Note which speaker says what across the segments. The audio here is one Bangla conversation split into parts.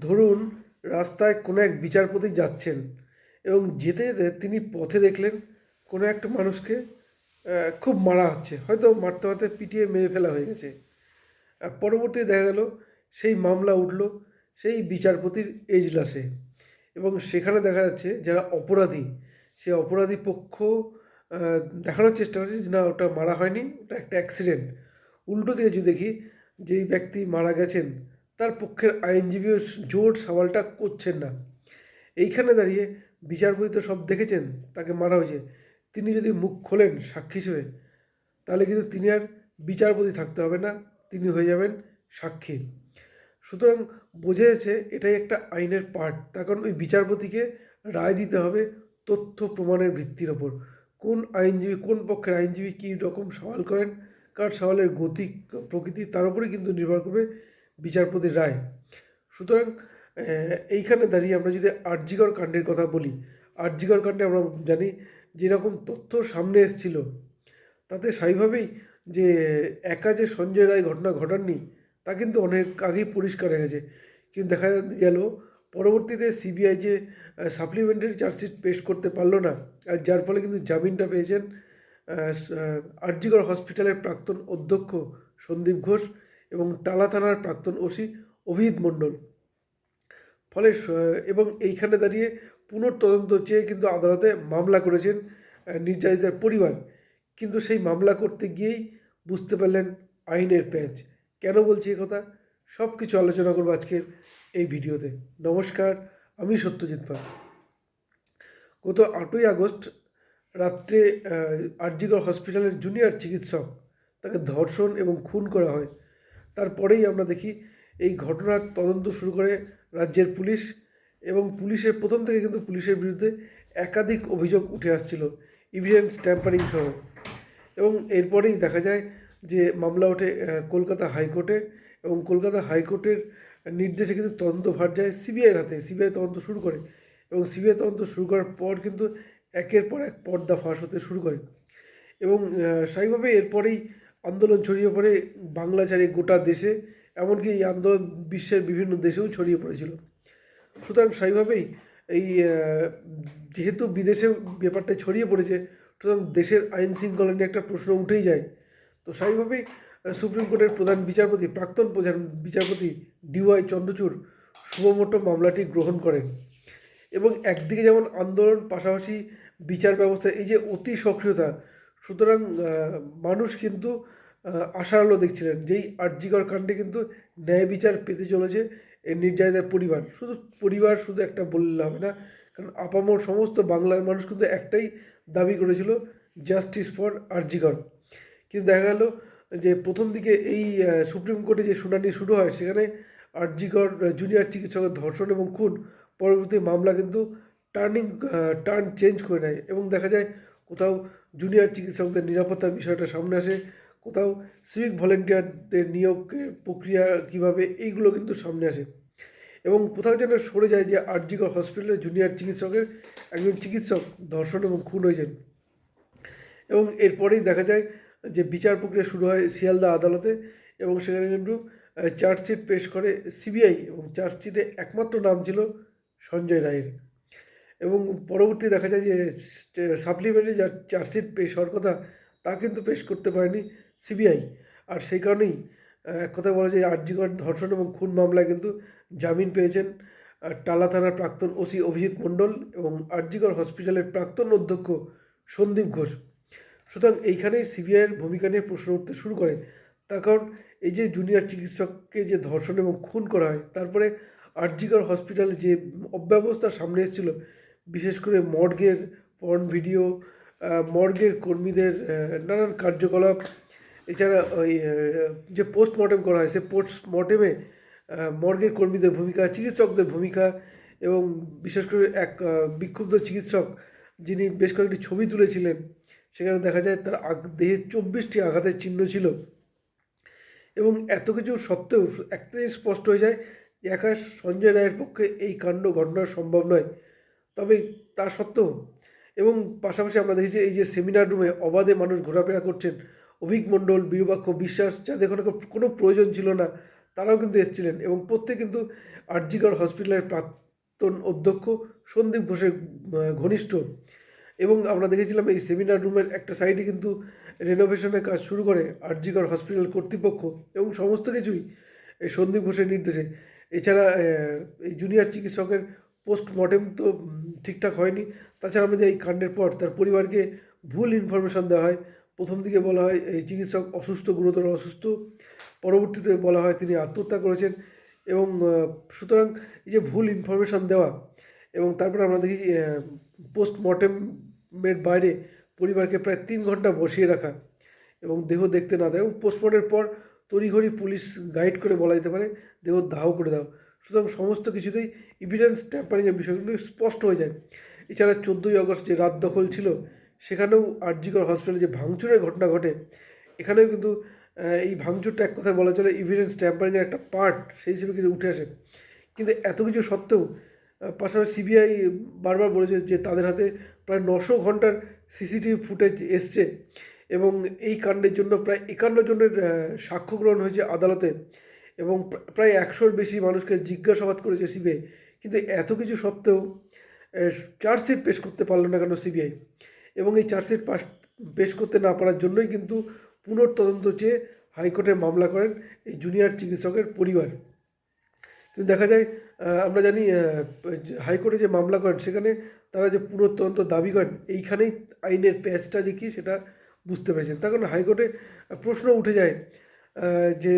Speaker 1: ধরুন রাস্তায় কোনো এক বিচারপতি যাচ্ছেন এবং যেতে যেতে তিনি পথে দেখলেন কোনো একটা মানুষকে খুব মারা হচ্ছে। হয়তো মারতে মারতে পিটিয়ে মেরে ফেলা হয়ে গেছে। আহ, পরবর্তীতে দেখা গেল সেই মামলা উঠল সেই বিচারপতির এজলাসে। এবং সেখানে দেখা যাচ্ছে যারা অপরাধী সে অপরাধী পক্ষ দেখানোর চেষ্টা করছে যে না ওটা মারা হয়নি ওটা একটা অ্যাক্সিডেন্ট। উল্টো দিকে যদি দেখি যেই ব্যক্তি মারা গেছেন তার পক্ষের আইনজীবীও জোর সওয়ালটা করছেন না। এইখানে দাঁড়িয়ে বিচারপতি তো সব দেখেছেন, তাকে মারা হয়েছে। তিনি যদি মুখ খোলেন সাক্ষী হিসেবে, তাহলে কিন্তু তিনি আর বিচারপতি থাকতে হবে না, তিনি হয়ে যাবেন সাক্ষী। সুতরাং বোঝা যাচ্ছে এটাই একটা আইনের পার্ট, তার কারণ ওই বিচারপতিকে রায় দিতে হবে তথ্য প্রমাণের ভিত্তির ওপর। কোন আইনজীবী, কোন পক্ষের আইনজীবী কী রকম সওয়াল করেন, কার সওয়ালের গতি, প্রকৃতি তার উপরে কিন্তু নির্ভর করবে বিচারপতির রায়। সুতরাং এইখানে দাঁড়িয়ে আমরা যদি আর্যিকর কাণ্ডের কথা বলি আর্যিকর কাণ্ডে আমরা জানি যেরকম তথ্য সামনে এসেছিল, তাতে স্বাভাবিকভাবেই যে একা যে সঞ্জয় রায় ঘটনা ঘটাননি, তা কিন্তু অনেক আগেই পরিষ্কার হয়ে গেছে। কিন্তু দেখা গেল, পরবর্তীতে সিবিআই যে সাপ্লিমেন্টারি চার্জশিট পেশ করতে পারল না, আর যার ফলে কিন্তু জামিনটা পেয়েছেন আরজিগড় হসপিটালের প্রাক্তন অধ্যক্ষ সন্দীপ ঘোষ। এবং টালা থানার প্রাক্তন ওসি অভিজিৎ মণ্ডল। ফলে এবং এইখানে দাঁড়িয়ে পুনর্তদন্ত চেয়ে কিন্তু আদালতে মামলা করেছেন নির্যাতিতার পরিবার। কিন্তু সেই মামলা করতে গিয়েই বুঝতে পারলেন আইনের প্যাচ। কেন বলছি কথা? সব কিছু আলোচনা করব আজকের এই ভিডিওতে। নমস্কার, আমি সত্যজিৎ পাল। গত আটই আগস্ট রাত্রে আরজিগড় হসপিটালের জুনিয়র চিকিৎসক তাকে ধর্ষণ এবং খুন করা হয়। তারপরেই আমরা দেখি এই ঘটনার তদন্ত শুরু করে রাজ্যের পুলিশ এবং পুলিশের প্রথম থেকে কিন্তু পুলিশের বিরুদ্ধে একাধিক অভিযোগ উঠে আসছিল ইভিডেন্স ট্যাম্পারিং সহ। এবং এরপরেই দেখা যায় যে মামলা ওঠে কলকাতা হাইকোর্টে এবং কলকাতা হাইকোর্টের নির্দেশে কিন্তু তদন্ত ভার যায় সিবিআইয়ের হাতে। সিবিআই তদন্ত শুরু করে এবং সিবিআই তদন্ত শুরু করার পর কিন্তু একের পর এক পর্দা ফাঁস হতে শুরু করে। এবং স্বাভাবিকভাবে এরপরেই আন্দোলন ছড়িয়ে পড়ে, বাংলা ছাড়িয়ে গোটা দেশে, এমনকি এই আন্দোলন বিশ্বের বিভিন্ন দেশেও ছড়িয়ে পড়েছিল। সুতরাং সেইভাবেই এই যেহেতু বিদেশে ব্যাপারটা ছড়িয়ে পড়েছে, সুতরাং দেশের আইন শৃঙ্খলা নিয়ে একটা প্রশ্ন উঠেই যায়। তো সেইভাবেই সুপ্রিম কোর্টের প্রধান বিচারপতি, প্রাক্তন প্রধান বিচারপতি ডিওয়াই চন্দ্রচূড় শুভমোটো মামলাটি গ্রহণ করেন। এবং একদিকে যেমন আন্দোলন পাশাপাশি বিচার ব্যবস্থা এই যে অতি সক্রিয়তা সুতরাং মানুষ কিন্তু আশার আলো দেখছিলেন যেই আর্যিকর কাণ্ডে কিন্তু ন্যায় বিচার পেতে চলেছে এই নির্যাতিতার পরিবার। শুধু পরিবার শুধু একটা বললে হবে না, কারণ আপামর সমস্ত বাংলার মানুষ কিন্তু একটাই দাবি করেছিল জাস্টিস ফর আর্জিকর। কিন্তু দেখা গেল যে প্রথম দিকে এই সুপ্রিম কোর্টে যে শুনানি শুরু হয়, সেখানে আরজিকর জুনিয়র চিকিৎসকের ধর্ষণ এবং খুন, পরবর্তী মামলা কিন্তু টার্নিং টার্ন চেঞ্জ করে নেয় এবং দেখা যায় কোথাও জুনিয়র চিকিৎসকদের নিরাপত্তার বিষয়টা সামনে আসে। কোথাও সিভিক ভলেন্টিয়ারদের নিয়োগের প্রক্রিয়া কীভাবে, এইগুলো কিন্তু সামনে আসে। এবং কোথাও যেন সরে যায় যে আরজিকর হসপিটালের জুনিয়র চিকিৎসকের একজন চিকিৎসক ধর্ষণ এবং খুন হয়েছেন। এবং এরপরেই দেখা যায় যে বিচার প্রক্রিয়া শুরু হয় শিয়ালদা আদালতে এবং সেখানে কিন্তু চার্জশিট পেশ করে সিবিআই এবং চার্জশিটে একমাত্র নাম ছিল সঞ্জয় রায়ের। এবং পরবর্তী দেখা যায় যে সাপ্লিমেন্টারি যার চার্জশিট পেশ হওয়ার কথা, তা কিন্তু পেশ করতে পারেনি সিবিআই আর সেই কারণেই এক কথা বলা যায় আরজিকর ধর্ষণ এবং খুন মামলায় কিন্তু জামিন পেয়েছেন টালা থানার প্রাক্তন ওসি অভিজিৎ মণ্ডল এবং আরজিকর হসপিটালের প্রাক্তন অধ্যক্ষ সন্দীপ ঘোষ। সুতরাং এইখানেই সিবিআইয়ের ভূমিকা নিয়ে প্রশ্ন উঠতে শুরু করে। তার কারণ, এই যে জুনিয়র চিকিৎসককে যে ধর্ষণ এবং খুন করা হয়, তারপরে আরজিকর হসপিটালে যে অব্যবস্থা সামনে এসেছিল বিশেষ করে মর্গের পর্ন ভিডিও মর্গের কর্মীদের নানান কার্যকলাপ। এছাড়া ওই যে পোস্টমর্টেম করা হয়, সে পোস্টমর্টেমে মর্গের কর্মীদের ভূমিকা, চিকিৎসকদের ভূমিকা এবং বিশেষ করে এক বিক্ষুব্ধ চিকিৎসক যিনি বেশ কয়েকটি ছবি তুলেছিলেন, সেখানে দেখা যায় তার দেহে চব্বিশটি আঘাতের চিহ্ন ছিল। এবং এত কিছু সত্ত্বেও, একটাই স্পষ্ট হয়ে যায় যে একা সঞ্জয় রায়ের পক্ষে এই কাণ্ড ঘটনা সম্ভব নয়। তবে তা সত্ত্বেও এবং পাশাপাশি আমরা দেখেছি এই যে সেমিনার রুমে অবাধে মানুষ ঘোরাফেরা করছেন অভিক মণ্ডল বীরবাক্ষ বিশ্বাস, যাদের কোনো কোনো প্রয়োজন ছিল না, তারাও কিন্তু এসেছিলেন এবং প্রত্যেক কিন্তু আরজিকর হসপিটালের প্রাক্তন অধ্যক্ষ সন্দীপ ঘোষের ঘনিষ্ঠ। এবং আমরা দেখেছিলাম এই সেমিনার রুমের একটা সাইডে কিন্তু রেনোভেশনের কাজ শুরু করে আরজিকর হসপিটাল কর্তৃপক্ষ এবং সমস্ত কিছুই এই সন্দীপ ঘোষের নির্দেশে। এছাড়া এই জুনিয়র চিকিৎসকের পোস্টমর্টেম তো ঠিকঠাক হয়নি। তাছাড়া আমাদের এই কাণ্ডের পর তার পরিবারকে ভুল ইনফরমেশন দেওয়া হয়। প্রথম দিকে বলা হয় এই চিকিৎসক অসুস্থ, গুরুতর অসুস্থ। পরবর্তীতে বলা হয় তিনি আত্মহত্যা করেছেন এবং সুতরাং এই যে ভুল ইনফরমেশন দেওয়া এবং তারপরে আমরা দেখি পোস্টমর্টেমের বাইরে পরিবারকে প্রায় তিন ঘণ্টা বসিয়ে রাখা এবং দেহ দেখতে না দেয় এবং পোস্টমর্টেমের পর তড়িঘড়ি পুলিশ গাইড করে বলা যেতে পারে, দেহ দাহ করে দাও সুতরাং সমস্ত কিছুতেই ইভিডেন্স ট্যাম্পারিংয়ের বিষয়গুলো স্পষ্ট হয়ে যায়। এছাড়া চোদ্দোই আগস্ট যে রাত দখল ছিল, সেখানেও আরজিকর হসপিটালে যে ভাঙচুরের ঘটনা ঘটে, এখানেও কিন্তু এই ভাঙচুরটা এক কথায় বলা চলে ইভিডেন্স ট্যাম্পারিংয়ের একটা পার্ট সেই হিসেবে কিন্তু উঠে আসে। কিন্তু এত কিছু সত্ত্বেও পাশাপাশি সিবিআই বারবার বলেছে যে তাদের হাতে প্রায় নশো ঘণ্টার সিসিটিভি ফুটেজ এসছে এবং এই কাণ্ডের জন্য প্রায় একান্ন জনের সাক্ষ্য গ্রহণ হয়েছে আদালতে এবং প্রায় একশোর বেশি মানুষকে জিজ্ঞাসাবাদ করেছে সিবিআই কিন্তু এত কিছু সত্ত্বেও চার্জশিট পেশ করতে পারল না কেন সিবিআই এবং এই চার্জশিট পাস পেশ করতে না পারার জন্যই কিন্তু পুনর্তদন্ত চেয়ে হাইকোর্টে মামলা করেন এই জুনিয়র চিকিৎসকের পরিবার। কিন্তু দেখা যায় আমরা জানি হাইকোর্টে যে মামলা করেন, সেখানে তারা যে পুনঃতদন্ত দাবি করেন, এইখানেই আইনের প্যাচটা যে কী, সেটা বুঝতে পেরেছেন। তার কারণ হাইকোর্টে প্রশ্ন উঠে যায় যে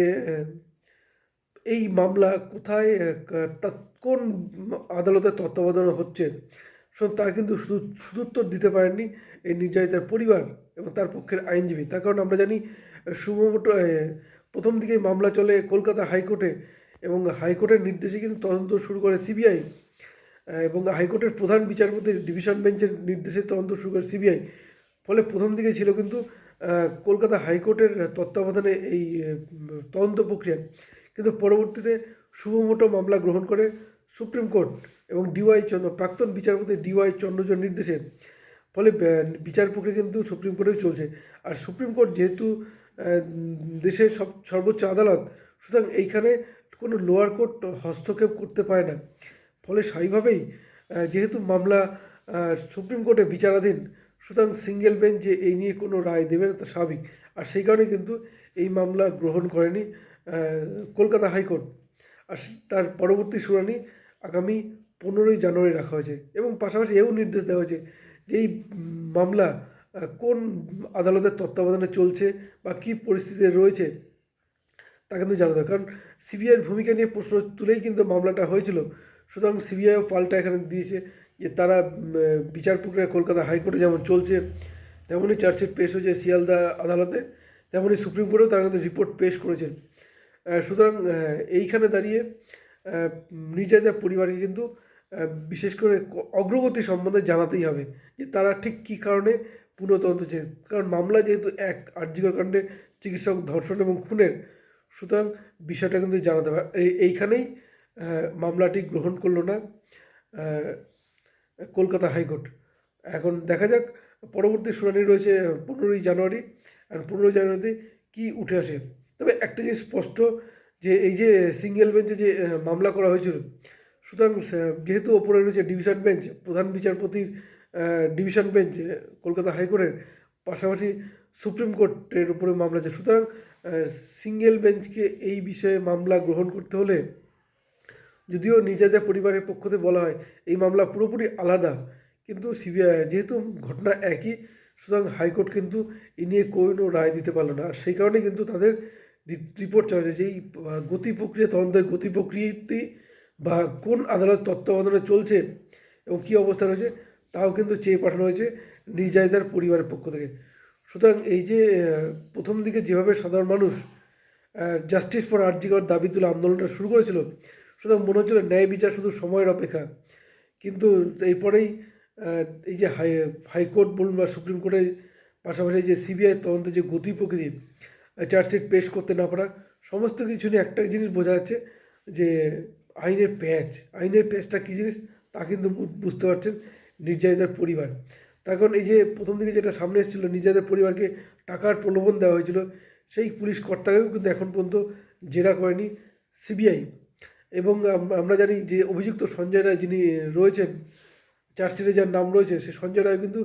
Speaker 1: এই মামলা কোথায় কোন আদালতের তত্ত্বাবধানে হচ্ছে? তার কিন্তু শুধু সুদুত্তর দিতে পারেননি, এই নির্যাতিতার পরিবার এবং তার পক্ষের আইনজীবী। তার কারণ আমরা জানি শুভমোটো প্রথম দিকে মামলা চলে কলকাতা হাইকোর্টে এবং হাইকোর্টের নির্দেশে কিন্তু তদন্ত শুরু করে সিবিআই। এবং হাইকোর্টের প্রধান বিচারপতির ডিভিশন বেঞ্চের নির্দেশে তদন্ত শুরু করে সিবিআই। ফলে প্রথম দিকে ছিল কিন্তু কলকাতা হাইকোর্টের তত্ত্বাবধানে এই তদন্ত প্রক্রিয়া। কিন্তু পরবর্তীতে শুভমোটো মামলা গ্রহণ করে সুপ্রিম কোর্ট এবং ডিওয়াই চন্দ্র, প্রাক্তন বিচারপতি ডিওয়াই চন্দ্রজোর নির্দেশে। ফলে বিচার প্রক্রিয়া কিন্তু সুপ্রিম কোর্টেই চলছে। আর সুপ্রিম কোর্ট যেহেতু দেশের সব, সর্বোচ্চ আদালত, সুতরাং এইখানে কোনো লোয়ার কোর্ট হস্তক্ষেপ করতে পারে না। ফলে স্বাভাবিকভাবেই যেহেতু মামলা সুপ্রিম কোর্টে বিচারাধীন, সুতরাং সিঙ্গেল বেঞ্চ যে এই নিয়ে কোনো রায় দেবে না, তা স্বাভাবিক। আর সেই কারণে কিন্তু এই মামলা গ্রহণ করেনি কলকাতা হাইকোর্ট। আর তার পরবর্তী শুনানি আগামী পনেরোই জানুয়ারি রাখা হয়েছে এবং পাশাপাশি এও নির্দেশ দেওয়া হয়েছে যে এই মামলা কোন আদালতের তত্ত্বাবধানে চলছে বা কী পরিস্থিতিতে রয়েছে তা কিন্তু জানা দরকার। কারণ সিবিআইয়ের ভূমিকা নিয়ে প্রশ্ন তুলেই কিন্তু মামলাটা হয়েছিল। সুতরাং সিবিআইও পাল্টা এখানে দিয়েছে যে তারা বিচার প্রক্রিয়া কলকাতা হাইকোর্টে যেমন চলছে, তেমনই চার্জশিট পেশ হয়েছে শিয়ালদা আদালতে, তেমনই সুপ্রিম কোর্টেও তারা কিন্তু রিপোর্ট পেশ করেছেন সুতরাং এইখানে দাঁড়িয়ে নির্যাতিতা পরিবারকে কিন্তু বিশেষ করে অগ্রগতি সম্বন্ধে জানাতেই হবে যে তারা ঠিক কী কারণে পুনঃতদন্ত চেয়ে, কারণ মামলা যেহেতু এক আর্যিকর কাণ্ডে চিকিৎসক, ধর্ষণ এবং খুনের, সুতরাং বিষয়টা কিন্তু জানাতে হবে। এইখানেই মামলাটি গ্রহণ করল না কলকাতা হাইকোর্ট। এখন দেখা যাক, পরবর্তী শুনানি রয়েছে পনেরোই জানুয়ারি। আর পনেরোই জানুয়ারিতে কি উঠে আসে? তবে একটা জিনিস স্পষ্ট যে এই যে সিঙ্গেল বেঞ্চে যে মামলা করা হয়েছিল, সুতরাং যেহেতু ওপরে রয়েছে ডিভিশন বেঞ্চ প্রধান বিচারপতির ডিভিশন বেঞ্চ কলকাতা হাইকোর্টের পাশাপাশি সুপ্রিম কোর্টের উপরে মামলা আছে। সুতরাং সিঙ্গেল বেঞ্চকে এই বিষয়ে মামলা গ্রহণ করতে হলে যদিও নির্যাতিতা পরিবারের পক্ষ থেকে বলা হয়, এই মামলা পুরোপুরি আলাদা। কিন্তু সিবিআই যেহেতু ঘটনা একই, সুতরাং হাইকোর্ট কিন্তু এ নিয়ে কোনো রায় দিতে পারল না। আর সেই কারণে কিন্তু তাদের রিপোর্ট চাওয়া হয়েছে যে গতি প্রক্রিয়া, তদন্তের গতি প্রক্রিয়াটি বা কোন আদালত তত্ত্বাবধানে চলছে এবং কী অবস্থা রয়েছে, তাও কিন্তু চেয়ে পাঠানো হয়েছে নির্যাতিতার পরিবারের পক্ষ থেকে। সুতরাং এই যে প্রথম দিকে যেভাবে সাধারণ মানুষ জাস্টিস ফর আর্জিকর দাবি তুলে আন্দোলনটা শুরু করেছিল, সুতরাং মনে হচ্ছিল ন্যায় বিচার শুধু সময়ের অপেক্ষা। কিন্তু এরপরেই এই যে হাই, হাইকোর্ট বলুন বা সুপ্রিম কোর্টের পাশাপাশি যে সিবিআই তদন্তের যে গতি প্রকৃতি চার্জশিট পেশ করতে না পারা সমস্ত কিছু নিয়ে একটা জিনিস বোঝা যাচ্ছে যে আইনের প্যাচ আইনের প্যাচটা কী জিনিস তা কিন্তু বুঝতে পারছেন নির্যাতিতার পরিবার। তার কারণ এই যে প্রথম দিকে যেটা সামনে এসেছিল, নির্যাতিতার পরিবারকে টাকার প্রলোভন দেওয়া হয়েছিল, সেই পুলিশ কর্তাকেও কিন্তু এখন পর্যন্ত জেরা করেনি সিবিআই। এবং আমরা জানি যে অভিযুক্ত সঞ্জয় রায় যিনি রয়েছেন চার্জশিটে যার নাম রয়েছে, সেই সঞ্জয় রায় কিন্তু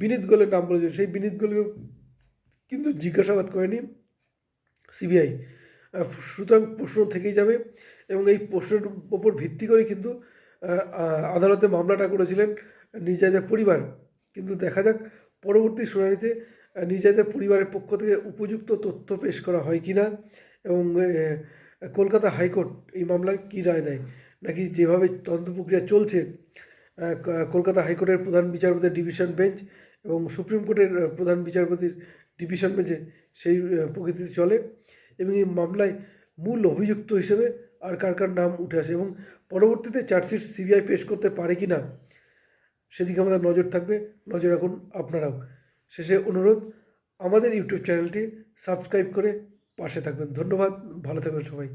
Speaker 1: বিনীত গোলের নাম রয়েছে। সেই বিনীত গোলকে কিন্তু জিজ্ঞাসাবাদ করেনি সিবিআই। সুতরাং প্রশ্ন থেকেই যাবে এবং এই প্রশ্নের ওপর ভিত্তি করে কিন্তু আদালতে মামলাটা করেছিলেন নির্যাতিতার পরিবার। কিন্তু দেখা যাক পরবর্তী শুনানিতে আহ, নির্যাতিতার পরিবারের পক্ষ থেকে উপযুক্ত তথ্য পেশ করা হয় কি না এবং কলকাতা হাইকোর্ট এই মামলার কী রায় দেয়? নাকি যেভাবে তদন্ত প্রক্রিয়া চলছে কলকাতা হাইকোর্টের প্রধান বিচারপতির ডিভিশন বেঞ্চ এবং সুপ্রিম কোর্টের প্রধান বিচারপতির ডিভিশন বেঞ্চে সেই প্রকৃতিতে চলে এবং এই মামলায় মূল অভিযুক্ত হিসেবে আর কার কার নাম উঠে আসে এবং পরবর্তীতে চার্জশিট সিবিআই পেশ করতে পারে কি না সেদিকে আমাদের নজর থাকবে। নজর রাখুন আপনারাও। শেষে অনুরোধ, আমাদের ইউটিউব চ্যানেলটি সাবস্ক্রাইব করে পাশে থাকবেন। ধন্যবাদ, ভালো থাকবেন সবাই।